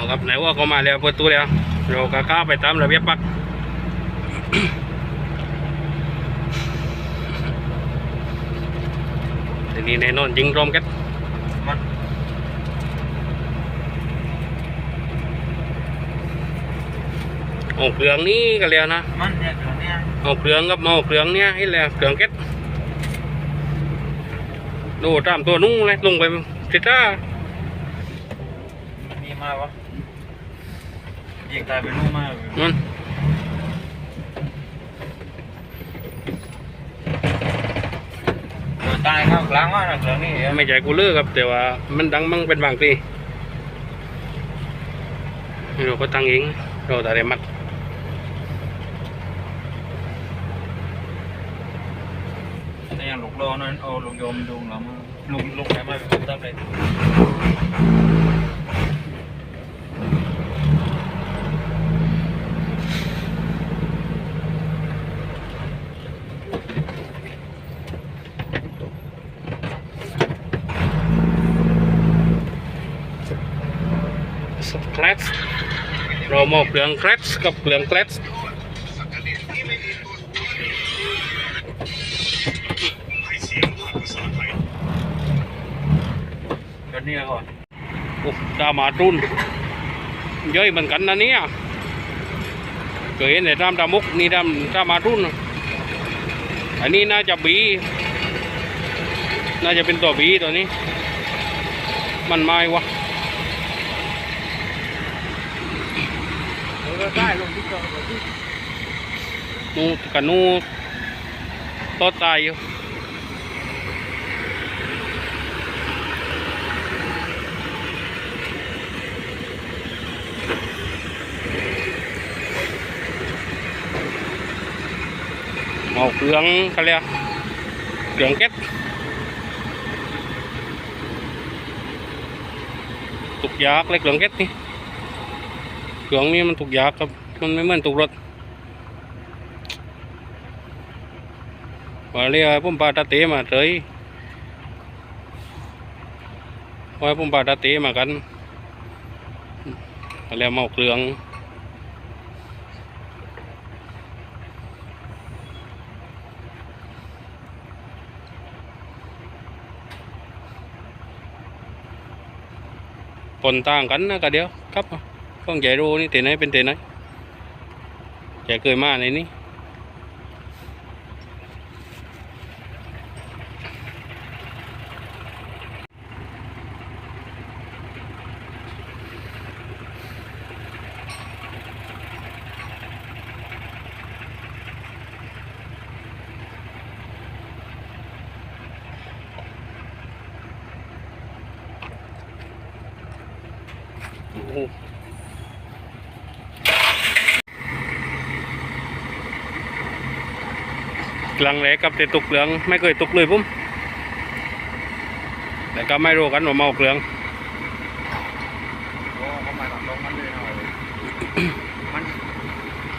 เอาครับไหนว่าก็มาแล้วเปิดตู้แล้วเราก็ก้าไปตามระเบียบปักทีนี้แน่นอนยิงรวมกันมันเอาเครื่องนี้ก็แล้วนะมันเนี่ยตรงเนี้ยเอาเครื่องกับเอาเครื่องเนี้ยให้แล้วเครื่องเก็ตดูตามตัวนุ่งเลยลงไปติดตามีมาวะ ยิงตายไปนู่นมากเลยมันเออตายเข้ากลางว่าหนังเรื่องนี้เดี๋ยวไม่ใจกูเลิกครับ แต่ว่ามันดังมั่งเป็นบางทีเราก็ตั้งเองเราแต่ได้มัดแต่ยังลูกโลนั่นเอาลูกโยมดูแล้วมั้งลูกลูกไหนมาเป็นตับเลย แคลส เรามอเครื่องแคลสกับเครื่องแคลสก็เนี่ก่อนโอ้ดามาตุนเยอะเหมือนกันนะเนี่ยเคยเห็นแต่ตามดามุกนี่ดามดามาตุนอันนี้น่าจะบี น่าจะเป็นตัวบีตัวนี้ มันไม่วะ เออได้ลงที่กอง นูกับนูโตตายอยู่เอาเครื่องเขาเรียกเครื่องเก็ตตุกยากเลยเครื่องเก็ตนี่ เครื่องนี้มันตุกยากครับ มันไม่เหมือนตุกรถว่าเรียกผมปาตาเตมาเฉยว่าผมปาตาเตมากันแล้วเมาเครื่องปนต่างกันนะกะเดียวครับ ต้องใหญ่รูนี่เตไหนเป็นเตไหนใจเคยมาในนี้ กลังแหลกกับแต่ตุกเหลืองไม่เคยตุกเลยผมแต่ก็ไม่รู้กันว่าเมาเกลือง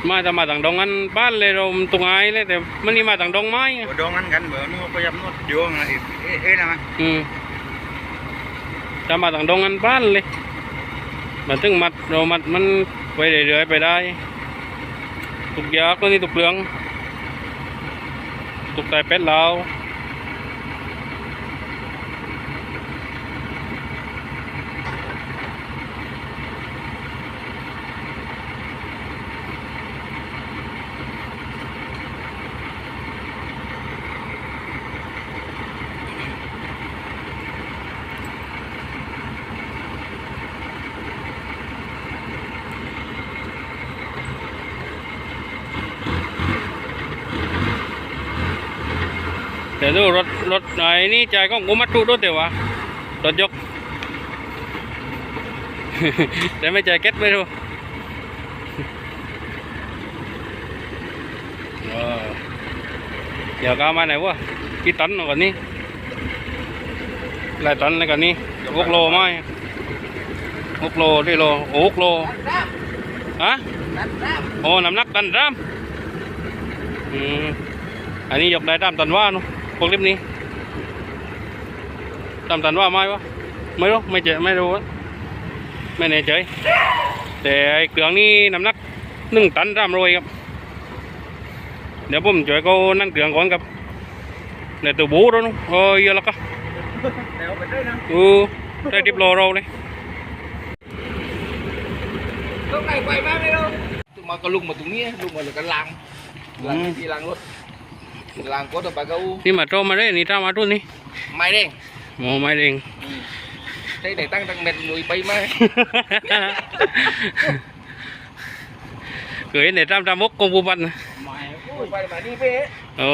มาจะมาต่างดงกันบ้านเลยเราตรงไอ้เลยแต่มันนี่มาต่างดงไม้ดงกันกันเบอร์นู้นก็ยับนู้นโยงอะไรเอ๊ะเอ๊ะนะมั้ยอืมจะมาต่างดงกันบ้านเลยมันถึงมัดเรามัดมันไปเรื่อยๆไปได้ตุกยากตั วนี้ตุก เหลืองตุกไตเป็ดลาวเดี๋ยวดูรถรถไหนนี่ใจายก็กูมัดทุด้วยเดี๋ยววะรถยกแต่ไม่ใจายเก็ตไม่รู้เออเดี๋ยวก็เอามาไหนวะกี่ตันเอาก่อนนี้หลายตันเลยก่อนนี้หกโลไหมหกโลที่โลโอ้หกโลฮะโอ้น้ำหนักตันรามอืมอันนี้ยกได้ตามตันว่าเนอะ พวกเล่มนี้ตามตันว่าไหมวะไม่รู้ไม่เจอไม่รู้วะไม่แน่ใจแต่ไอ้เครื่องนี้น้ำหนักหนึ่งตันสามร้อยครับ เดี๋ยวผมช่วยเขานั่นเครื่องก่อนครับเดี๋ยวตัวบูแล้วนู้นเออเยอะแล้วก็แล้วไปด้วยนะ ừ đây tiếp lò rồi đây ก็ไก่ไฟมากเลยเนาะมาก็ลุงมาตรงนี้ลุงมาเลยกันลังลังที่ลังรถ ลังก็ต้องไปเขานี่มาโจมาได้นี่ตามมาทุนนี่ไม้เด้งโมไม่เด้งใช้ได้ตั้งตั้งเม็ดลุยไปไหม cười để tam tam mốc công vụ bận ไม่ไปมานี่เป้ ồ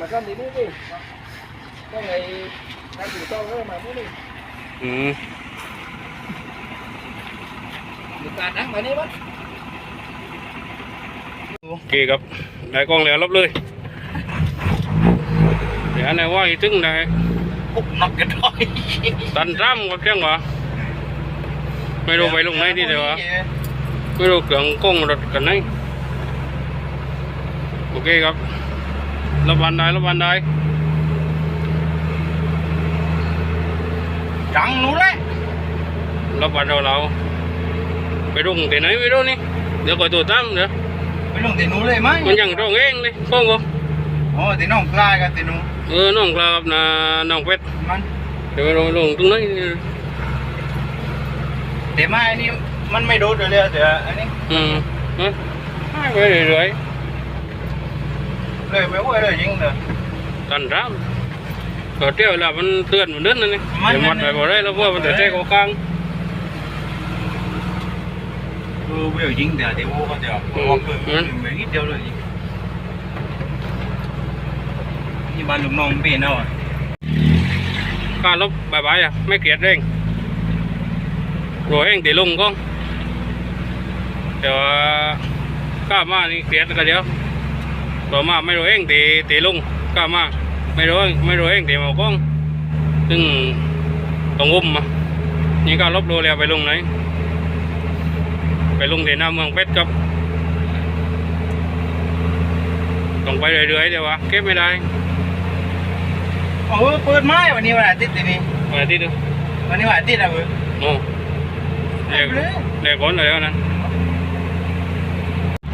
มาซ่อมที่นี่ดิก็ไงนั่งอยู่ต้องเริ่มมาพวกนี้ ừ. ดูการนั่งมานี่มั้ง ok gặp đại con lẻ lấp lơi để anh này qua thì trứng này ปุ๊บน็อกกันด้วย tàn ram gặp chăng mà mày đồ vậy lúc này đi rồi hả mày đồ cưỡng công rồi cần này ok gặp lấp bàn đài lấp bàn đài จังนู้นแหละ lấp bàn đầu nào phải đụng thế này mới đâu đi để coi tổ tam nữa ไปลงตีนู้นเลยไหมมันยังร้องเองเลยฟ้องบ่อ๋อตีน้องกลายกันตีนู้น เออน้องกลากับนาน้องเป็ดมันเดี๋ยวไปลงลงตรงนั้นแต่ไม้นี่มันไม่โดดเลยเดี๋ยวอันนี้อืมฮะให้ไปเรื่อยเลยไม่ไหวเลยจริงเลยๆตันร้ำก็เที่ยวแล้วมันเตือนมันเดินนั่นนี่มันเดี๋ยวมัดไปบ่ได้แล้วเพราะว่ามันจะเตะกลางเออไม่จริงเดี๋ย บ้านลุงน้องเป็นเนาการลบใบายอะไม่เกลียดเร่งโรยเองตีลงก็เดี๋ยวกล้ามานี่เกลียดก็เดียวต่อมาไม่โรยเองตีตีลงกล้ามาไม่โรยไม่โรยเองตีหมาก้องซึ่งต้องอุ้มมานี่กาลบโรยแล้วไปลงไหนไปลงที่หน้าเมืองเพชรครับต้องไปเรื่อยๆเดี๋ยววะเก็บไม่ได้ โอ้เปิดไม้วันนี้วันอาทิตย์นี่วันอาทิตย์ดูวันนี้วันอาทิตย์อะเว้ยโอ้เด็กเด็กคนเลยนั้น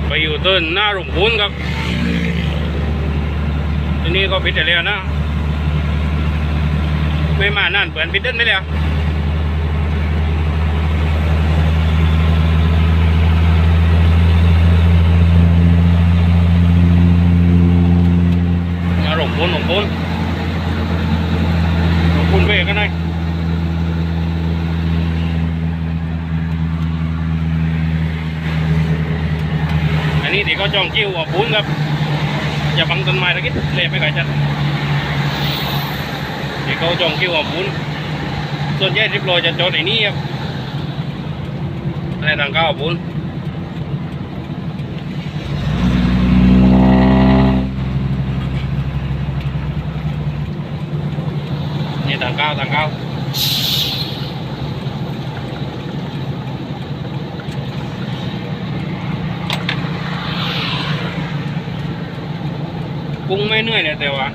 ไปอยู่ต้นหน้าหลวงพูนครับทีนี้ก็ปิดไปแล้วนะ ไม่มานั่นเปิดปิดเดินไม่แล้วหน้าหลวงพูนหลวงพูนหลวงพูนเวกันไหน อันนี้ ที่เขาจองคิวออกปูนครับอย่าบังต้นไม้ตะกี้เละไปไกลจัดที่เขาจองคิวออกปูนส่วนใหญ่ทริปโรจะจอดไอ้นี่ครับอะไรทางเข้าออกปูนนี่ทางเข้าทางเข้า กุ้งไม่เหนื่อยเลยแต่ว่า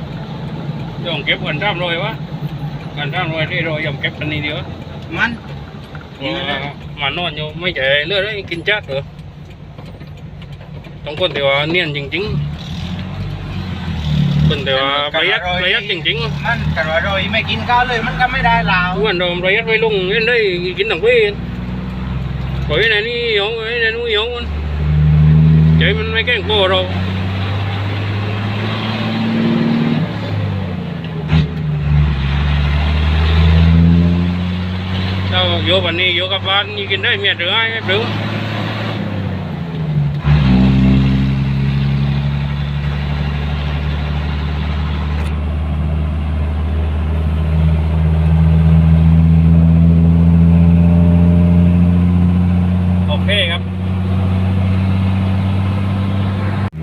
ต้องเก็บกันร่ำรวยวะกันร่ำรวยที่เรายอมเก็บกันนี่เดียวมันว่ามานอนอยู่ไม่ใช่เลือดเลยกินจัดเหรอต้องคนแต่ว่าเนียนจริงๆคนแต่ว่าประหยัดประหยัดจริงมันกันว่าเราไม่กินข้าวเลยมันก็ไม่ได้ลาวๆทุกวันเราประหยัดไว้ลงเล่นได้กินทั้งปีปล่อยไว้ไหนนี่หยองไว้ไหนนู้นหยองมันใจมันไม่แกล้งโกเรา เราโยวันนี้โยกับบ้านนี่กินได้เมียเดือไอ้เดือโอเคครับ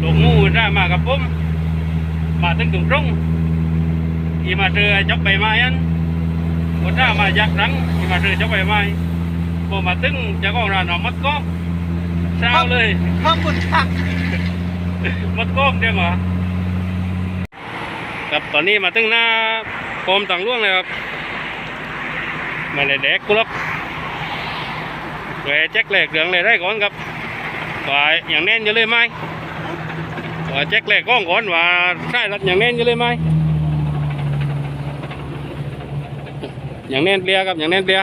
ลงงูได้มากับผมมาถึงตรงตรงที่มาเจอจอกใบไม้อัน คนถ้ามาจากรังที่มาเจอเจ้าไปไหมพอมาตึ้งเจ้าของร้านเอามัดก้อมเช้าเลยขอบคุณครับมัดก้อมเดียวเหรอครับตอนนี้มาตึ้งหน้าโคมต่างล่วงเลยครับไมาในเด็กกูหรอกแหวแจ็คแหลกเหลืองเลยได้ก่อนครับว่าอย่างแน่นอยู่เลยไหมว่าแจ็คแหลกกล้องก่อนว่าใช่รัดอย่างแน่นอยู่เลยไหม อย่างแน่นเปลียครับอย่างแน่นเปลีย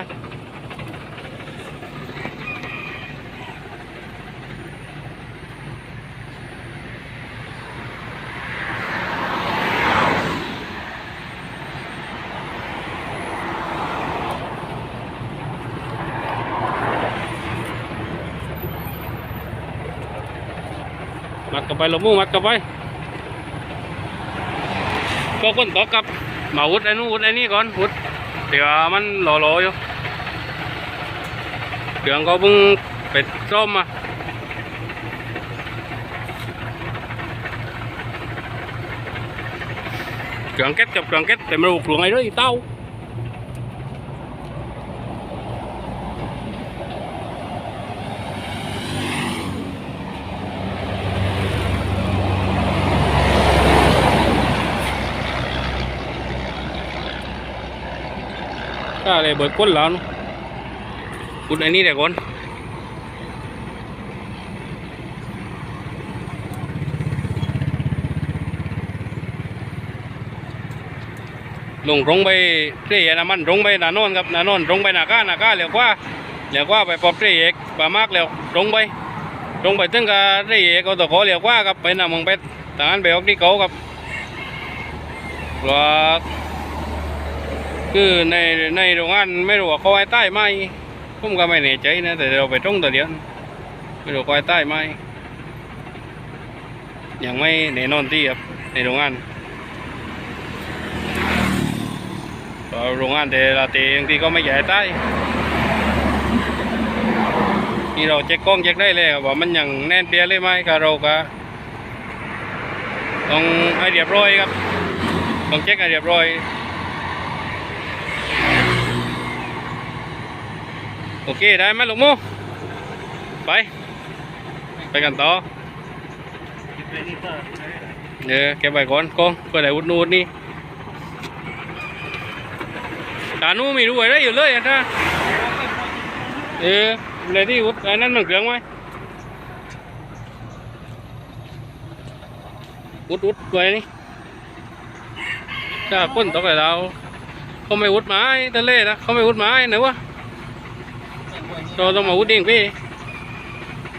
มัดกันไปลงมูมัดกันไปก็คนตกครับมาวุดไอ้นู้นวุดไอ้นี่ก่อนวุด ดี๋ยวมันหล่อๆอยู่เดี๋ยวเขาเพิ่งเป็ดส้มมาเครื่องเก็ตกับเครื่องเก็ตแต่ไม่รู้เครื่องอะไรด้วยเต้า ก็เลยเบิดก้นแล้วนคุณไอ้นี่เดี๋ยวก่อนลงรงไปเที่ยน้ำมันรงไปนานอนครับนานอนรงไปนาก้านาก้าเหลียวกว่าเหลียวกว่าไปปอบเที่ยเอกปามากแล้วรงไปรงไปถึงกับเที่ยเอกเอาตะขอเหลียวกว่าครับไปนำมังเป็ดทางนั้นไปออกที่เขาครับว่า คือในในโรงงานไม่รู้ว่าเขาไอ้ใต้ไหมผมก็ไม่แน่ใจนะแต่เราไปตรงตัวเดียวไม่รู้เขาไอ้ใต้ไหมยังไม่แน่นอนที่ครับในโรงงานโรงงานแต่ละเตบางทีก็ไม่ใหญ่ใต้นี่เราเช็คกล้องเช็คได้เลยครับว่ามันยังแน่นเปียเลยไหมก็เราก็ต้องให้เรียบร้อยครับต้องเช็คให้เรียบร้อย โอเคได้ไหมลูกมูไป ไปกันต่อเดี๋ยวเก็บไว้ก่อนกองเพื่อได้อุดนูดนี่ตาหนูไม่รู้อะไรอยู่เลยอะท่าเออเลยที่อุดอันนั้นมันเครื่องไหมอุดอุดไว้นี่ถ้าก้นตกไปเราเขาไม่อุดไม้ทะเลนะเขาไม่อุดไม้ไหนวะ เราต้องมาอุดเองพี่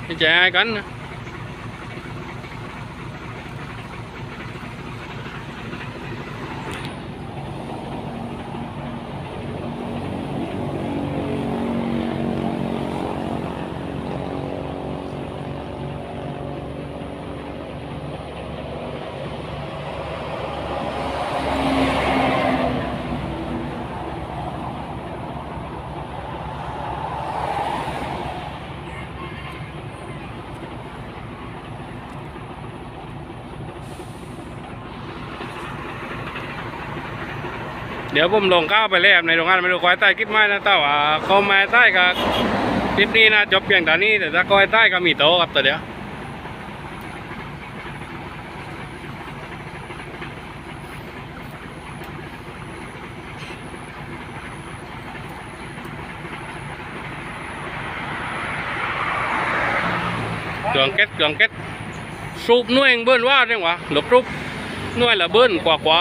ไม่ใช่ ai cắn nữa. เดี๋ยวผมลงข้าวไปแล้วในโรงงานไม่รู้คอยใต้คิดไหมนะแต่ว่าเขามาใต้กับคลิปนี้นะจบเพียงแต่นี้แต่ถ้าคอยใต้ก็มีโตะครับแต่เดียวเครื่องเก็ตเครื่องเก็ตสูบน่วยเบิ้ลว่าจังหวะหลบรูปน่วยละเบิ้ลกว่ากว่า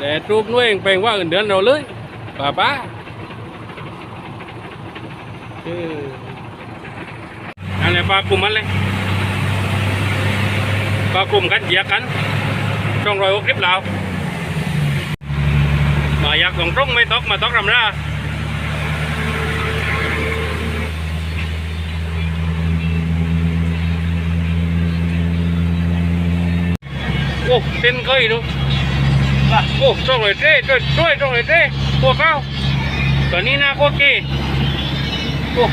แต่อลุดแล้ววะเออเดี๋ยวแกปีแล้วเลยต่อลุดถ้าเป็นเรานะแต่รูปนู้นเองเป็นว่าเงินเดือนเราเลยป้าป้าอออันนี้ปลากลุ่มมันเลยปลากลุ่มกันเหยียกกันช่องรอยอกคลิปเรามาอยากส่งตรงไม่ตกมาตกรำราโอ้เส้นเคยดู โอ้ช่งเลยเจ้ช่วยช่วยช่งเลยเจ้พวกเขาตัวนี้นะโคตรเก๋โอ้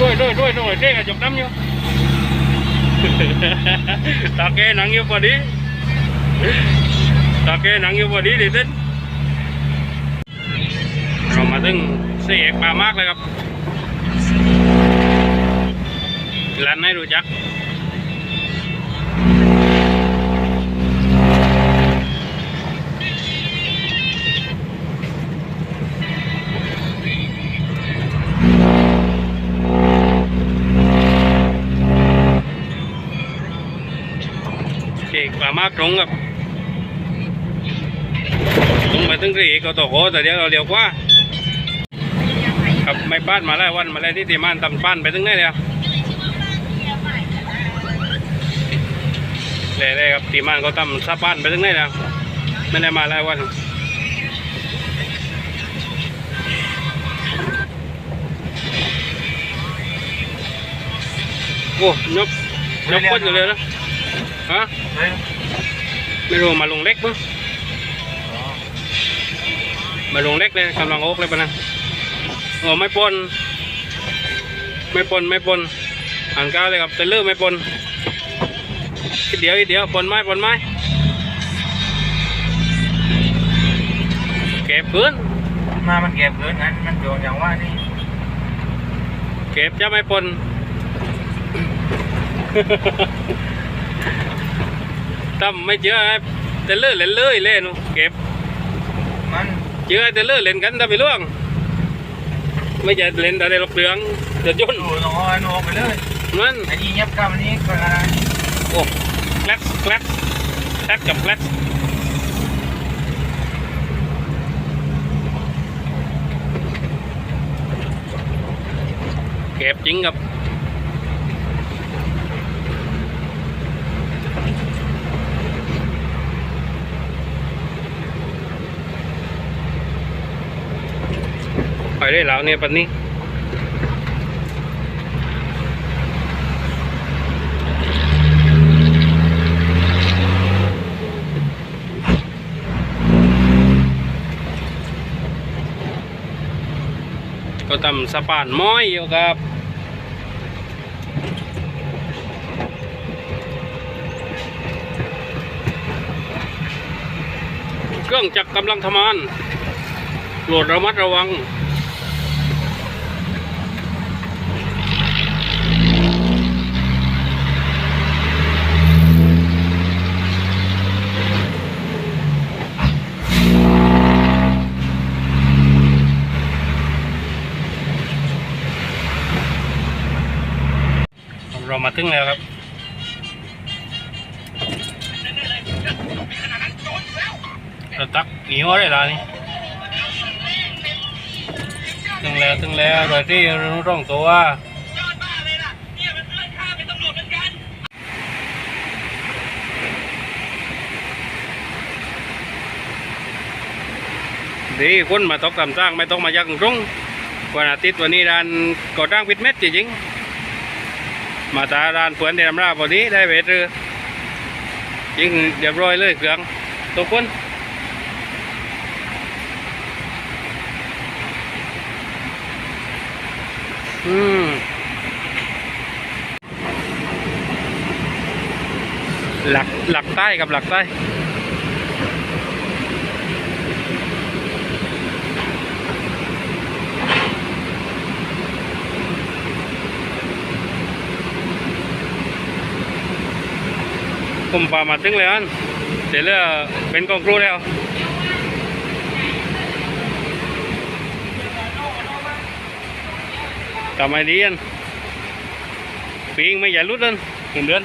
ด้วยด้วยด้วยด้วยเด็กกระจกน้ำอยู่ตาแกหนังอยู่พอดีตาแกหนังอยู่พอดีดิเต้นเรามาถึงเสียกปลามากเลยครับร้านไหนรู้จักามากตรงครับตรงไปถึงที่ก็ต่อโคแต่เดี๋ยวเราเร็วกว่าครับไม่ป้านมาแล้ววันมาแล้วที่ตีมันตำป้านไปถึงไหนแล้วเลยเลยครับตีมันเขาตำซาป้านไปถึงไหนแล้วไม่ได้มาแล้ววันโอ้ยกยกพ้นอยู่เลยนะฮะ ไม่รู้มาลงเล็กมั้งมาลงเล็กเลยกำลังโอ๊กเลยปะนะโอ้ไม่ปน ไม่ปนไม่ปนอ่านก้าวเลยครับแต่เลื่อไม่ปนอีกเดียวอีกเดียวปนไม้ปนไม้เก็บพื้นมามันเก็บเกินนั้นมันโยนอย่างว่านี่เก็บจะไม่ปน ตั้มไม่เจอไอ้แต่เลื่อเล่นเลยเล่นเก็บมันเจอแต่เลื่อเล่นกันแต่ไม่ล่วง ไม่จะเล่นแต่ในรถเรืองจะย่นดูตรงอ้อยโนไปเลยมันอันนี้เงียบกับอันนี้ก็อะไรโอ้แคลปแคลปแคลปกับแคลปเก็บจริงกับ ไปได้แล้วเนี่ยปันนี้ก็ทำสะพานม้อยู่ครับเครื่องจักรกำลังทำงานโปรดระมัดระวัง เรามาถึงแล้วครับเราตักหนีหัวได้แล้วนี่ถึงแล้วถึงแล้วโดยที่รู้ร่องตัวดีคนมาตกตามสร้างไม่ต้องมายักตรงวันอาทิตย์วันนี้ร้านก่อสร้างปิดเม็ดจริงๆ มาตาร้านเพื่อนได้ทำราพอดีได้เวทเรือยิงเรียบร้อยเลยเครื่องตกคนอืมหลักหลักใต้กับหลักใต้ มพามาถึงแล้วอันเสร็จแล้วเป็นกองครูแล้วทำไมดีอันปีงไม่ใหญ่รุดอันหนึ่งเดือน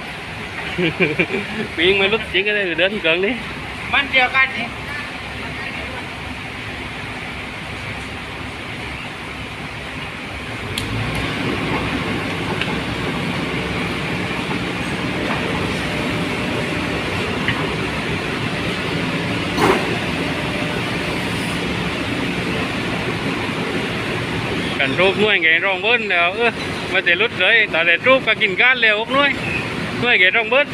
ปีงไม่ลุดจริงก็ได้เดือนเกินนี้มันเดียวกันนี่ กันรูปน่วยแกรองเบิ้ลแล้วเออมาแต่รุดเลยแต่แต่รูปก็กินก้านแล้วอกน่วยน่วยแกรองเบิ้ล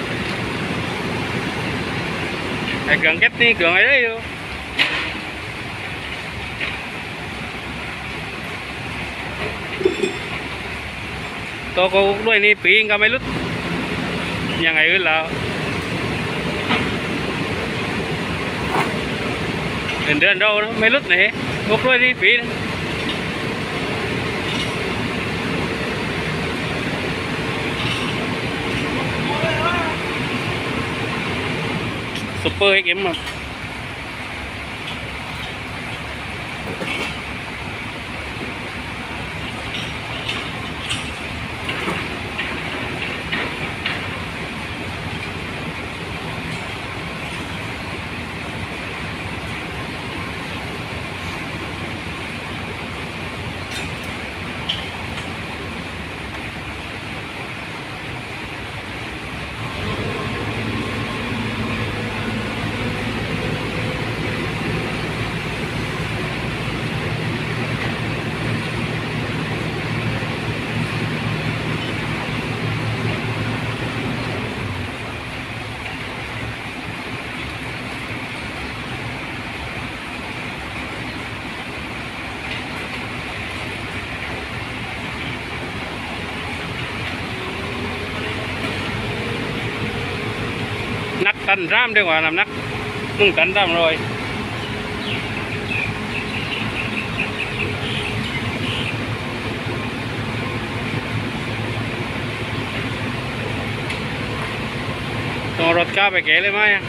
ไอ้เกลืองเก็บนี่เกลืองไอ้ได้อยู่ตัวก็ด้วยนี่ปีงก็ไม่รุดยังไงอื่นแล้วเดือนเดือนเราไม่รุดไหนพวกด้วยนี่ปีน ซุปเปอร์เอ็กเอ็มอะนักตันร่า มดีกว่าน้ำหนักมึงตันร่ามเลยต้องเอารถก้าไปแกะเลยไหมอะ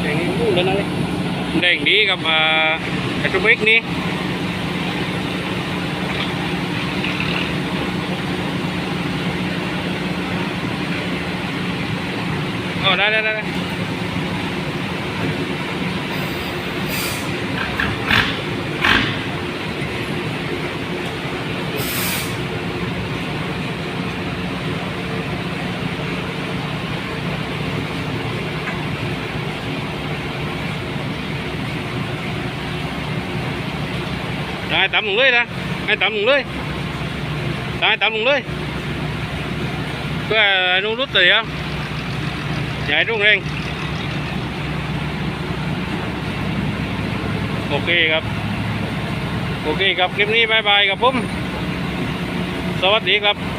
แดงนี้รู้แล้วนะเลย แดงนี้กับอ่าไอ ต่ำลงเลยนะให้ต่ำลงเลยตามให้ต่ำลงเลยก็นุ่งรุดตีอะใหญ่รุ่งเรงโอเคครับโอเคครับคลิปนี้บายบายครับผมสวัสดีครับ